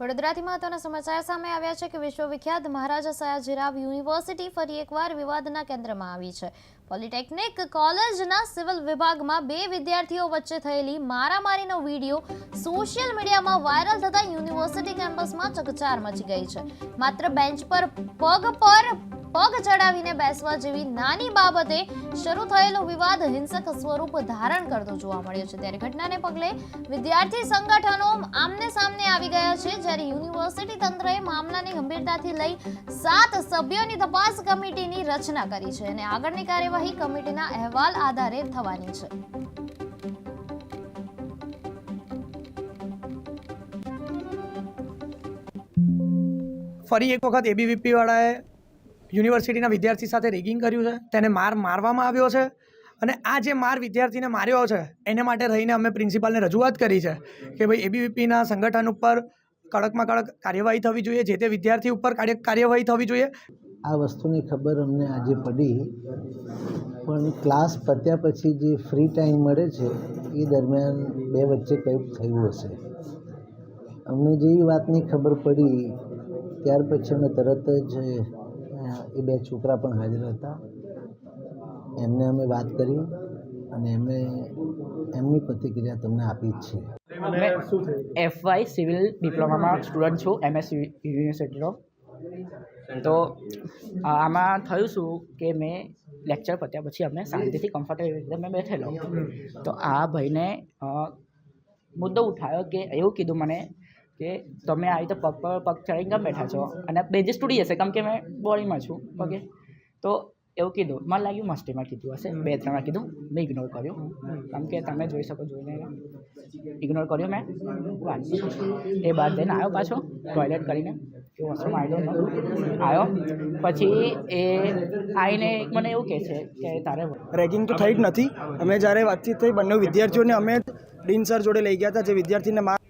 વડોદરાથી મહત્વના સમાચાર સામે આવ્યા છે કે વિશ્વવિખ્યાત મહારાજા સયાજીરાવ યુનિવર્સિટી ફરી એકવાર વિવાદના કેન્દ્રમાં આવી છે. પોલિટેકનિક કોલેજના સિવિલ વિભાગમાં બે વિદ્યાર્થીઓ વચ્ચે થયેલી મારામારીનો વીડિયો સોશિયલ મીડિયામાં વાયરલ થતા યુનિવર્સિટી કેમ્પસમાં ચકચાર મચી ગઈ છે. માત્ર બેન્ચ પર પગ પર પગ ચડાવીને બેસવા જેવી નાની બાબતે શરૂ થયેલો વિવાદ હિંસક સ્વરૂપ ધારણ કરતો જોવા મળ્યો છે. ત્યારે ઘટનાને પગલે વિદ્યાર્થી સંગઠનો આમને છે જ્યારે યુનિવર્સિટી તંત્રએ મામલાને ગંભીરતાથી લઈ સાત સભ્યોની તપાસ કમિટીની રચના કરી છે અને આગળની કાર્યવાહી કમિટીના અહેવાલ આધારે થવાની છે. ફરી એક વખત એબીવીપી વાળાએ યુનિવર્સિટીના વિદ્યાર્થી સાથે રેગિંગ કર્યું છે, તેને માર મારવામાં આવ્યો છે અને આ જે માર વિદ્યાર્થીને માર્યો છે, એને માટે રહીને અમે પ્રિન્સિપાલને રજૂઆત કરી છે કે ભાઈ એબીવીપીના સંગઠન ઉપર કડકમાં કડક કાર્યવાહી થવી જોઈએ, જે તે વિદ્યાર્થી ઉપર કાર્ય કાર્યવાહી થવી જોઈએ. આ વસ્તુની ખબર અમને આજે પડી, પણ ક્લાસ પત્યા પછી જે ફ્રી ટાઈમ મળે છે, એ દરમિયાન બે વચ્ચે કંઈક થયું હશે. અમને જેવી વાતની ખબર પડી, ત્યાર પછી અમે તરત જ એ બે છોકરા પણ હાજર હતા. એમને અમે વાત કરી અને એમને એમની પ્રતિક્રિયા તમને આપી જ છે. મેં એફવાય સિવિલ ડિપ્લોમામાં સ્ટુડન્ટ છું એમએસ યુનિવર્સિટીનો તો આમાં થયું શું કે મેં લેક્ચર પત્યા પછી અમે શાંતિથી કમ્ફર્ટેબલ રીતે મેં બેઠેલો. તો આ ભાઈને મુદ્દો ઉઠાવ્યો કે એવું કીધું મને કે તમે આવી રીતે પગ પર પગ ચડીને કેમ બેઠા છો? અને બેજીસ તૂટી જશે કેમ કે મેં બોડીમાં છું ઓકે? તો એવું કીધું મને લાગ્યું મસ્તીમાં કીધું હશે. બે ત્રણ વાર કીધું, મેં ઇગ્નોર કર્યું. કારણ કે, તમે જોઈ શકો, જોઈને ઇગ્નોર કર્યો મેં. વાંચી એ બાદ જઈને આવ્યો પાછો ટોયલેટ કરીને. કે વોશરૂમ આવ્યો આવ્યો. પછી એ આવીને મને એવું કહે છે કે તારે રેગિંગ તો થઈ જ નથી. અમે જ્યારે વાતચીત થઈ, બંને વિદ્યાર્થીઓને અમે ડીન સર જોડે લઈ ગયા હતા, જે વિદ્યાર્થીને માર